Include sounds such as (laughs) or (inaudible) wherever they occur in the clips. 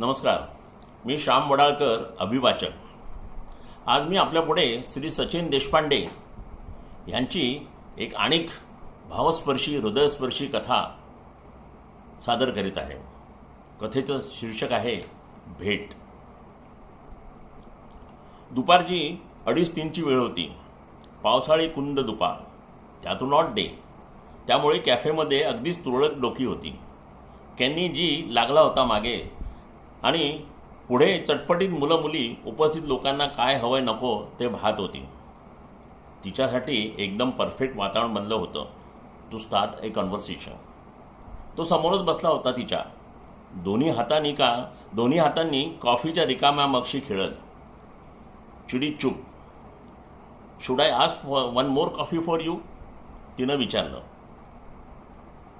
नमस्कार. मी श्याम वडाळकर अभिवाचक. आज मी आपल्यापुढे श्री सचिन देशपांडे यांची एक आणिक भावस्पर्शी हृदयस्पर्शी कथा सादर करीत आहे. कथेचं शीर्षक आहे भेट. दुपारची अडीच तीनची वेळ होती. पावसाळी कुंद दुपार. त्यातून नॉट डे. त्यामुळे कॅफेमध्ये अगदीच तुरळक डोकी होती. कॅनी जी लागला होता मागे. आणि पुढे चटपटीत मुलं मुली उपस्थित लोकांना काय हवंय नको ते पाहत होती. तिच्यासाठी एकदम परफेक्ट वातावरण बनलं होतं. टू स्टार्ट ए कन्व्हर्सेशन तो समोरच बसला होता तिच्या. दोन्ही हातांनी का दोन्ही हातांनी कॉफीच्या रिकाम्या मगशी खेळत. चिडी चूप. Should I ask one more coffee for you तिनं विचारलं.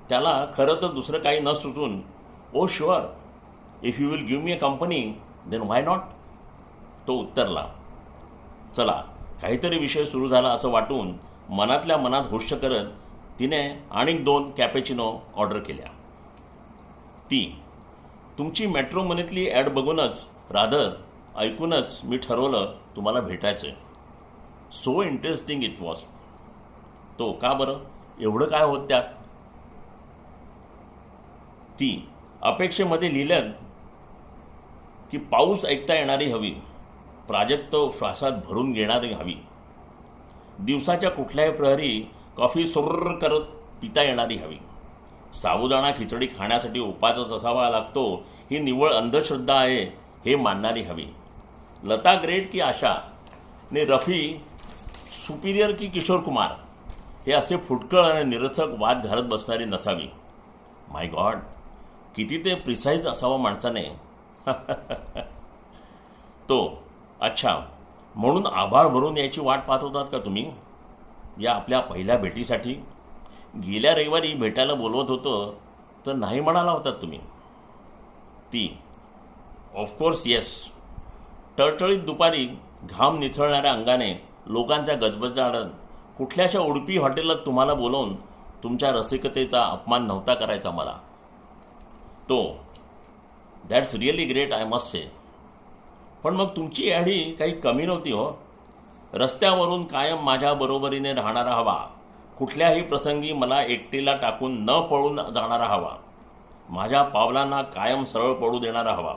त्याला खरं तर दुसरं काही न सुचून oh, O sure if you will give me a company then why not तो उत्तरला. चला काहीतरी विषय सुरू झाला असं वाटून मनातल्या मनात हुश्य करत तिने आणि दोन कॅपेचिनो ऑर्डर केल्या. ती तुमची मेट्रो मनीतली ॲड बघूनच राधर ऐकूनच मी ठरवलं तुम्हाला भेटायचं सो इंटरेस्टिंग इट वॉज तो का बरं? एवढं काय होत त्यात? ती अपेक्षेमध्ये लिहिलं की पाऊस ऐकता येणारी हवी. प्राजक्त श्वासात भरून घेणारी हवी. दिवसाच्या कुठल्याही प्रहरी कॉफी सुर्र करत पिता येणारी हवी. साबुदाणा खिचडी खाण्यासाठी उपासच असावा लागतो ही निव्वळ अंधश्रद्धा आहे हे मानणारी हवी. लता ग्रेट की आशा? ने रफी सुपिरियर की किशोर कुमार? हे असे फुटकळ आणि निरर्थक वाद घालत बसणारी नसावी. माय गॉड किती ते प्रिसाईज असावं माणसाने. (laughs) तो अच्छा म्हणून आभाळ भरून याची वाट पाहत होतात का तुम्ही? या आपल्या पहिल्या भेटीसाठी? गेल्या रविवारी भेटायला बोलवत होतं तर नाही म्हणाला होतात तुम्ही? ती ऑफकोर्स येस टळटळीत दुपारी घाम निथळणाऱ्या अंगाने लोकांच्या गजबजाडत कुठल्याशा उडपी हॉटेलात तुम्हाला बोलवून तुमच्या रसिकतेचा अपमान नव्हता करायचा मला. तो that's really great I must say पण मग तुमची याडी काही कमी नव्हती हो. रस्त्यावरून कायम माझ्या बरोबरीने राहणारा हवा. कुठल्याही प्रसंगी मला एकटीला टाकून न पळून जाणारा हवा. माझ्या पावलांना कायम सरळ पडू देणारा हवा.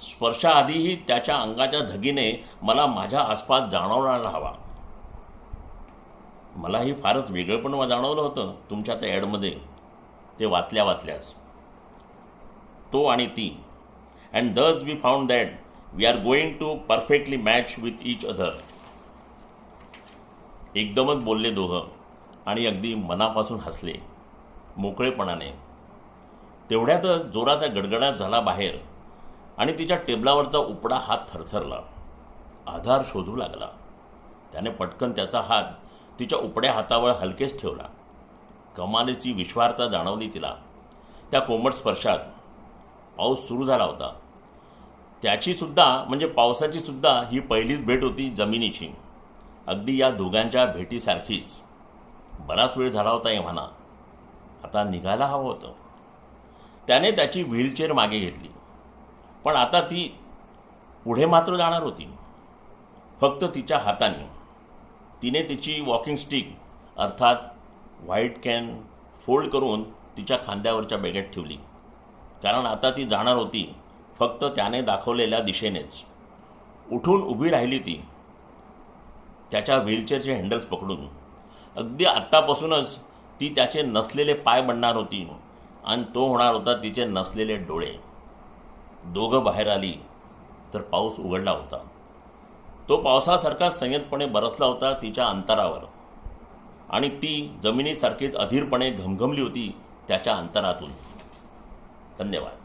स्पर्शाआधीही त्याच्या अंगाच्या धगीने मला माझ्या आसपास जाणवणारा हवा. मलाही फारच वेगळंपण जाणवलं होतं तुमच्या त्या ॲडमध्ये. ते वाचल्या वाचल्यास. तो आणि ती. And thus we found that we are going to perfectly match with each other एकदमच बोलले दोघं आणि अगदी मनापासून हसले. मोकळेपणाने. तेवढ्यातच जोराचा गडगडाट झाला बाहेर आणि तिच्या टेबलावरचा उपडा हात थरथरला. आधार शोधू लागला. त्याने पटकन त्याचा हात तिच्या उपड्या हातावर हलकेच ठेवला. कमालीची विश्वार्ता जाणवली तिला. त्या कोमट स्पर्शात पाऊस सुरू झाला होता. त्याची सुद्धा म्हणजे पावसाची सुद्धा ही पहिलीच भेट होती जमिनीची. अगदी या दोघांच्या भेटीसारखीच. बराच वेळ झाला होता एव्हाना. आता निघायला हवं होतं. त्याने त्याची व्हीलचेअर मागे घेतली. पण आता ती पुढे मात्र जाणार होती. फक्त तिच्या हाताने. तिने तिची वॉकिंग स्टिक अर्थात व्हाईट कॅन फोल्ड करून तिच्या खांद्यावरच्या बॅगेत ठेवली. कारण आता ती जाणार होती फक्त त्याने दाखवलेल्या दिशेनेच. उठून उभी राहिली ती. त्याच्या व्हीलचेअरचे हँडल्स पकडून. अगदी आत्तापासूनच ती त्याचे नसलेले पाय बनणार होती आणि तो होणार होता तिचे नसलेले डोळे. दोघं बाहेर आली तर पाऊस उघडला होता. तो पावसासारखा संयतपणे बरसला होता तिच्या अंतरावर. आणि ती जमिनीसारखीच अधीरपणे घमघमली होती त्याच्या अंतरातून. धन्यवाद.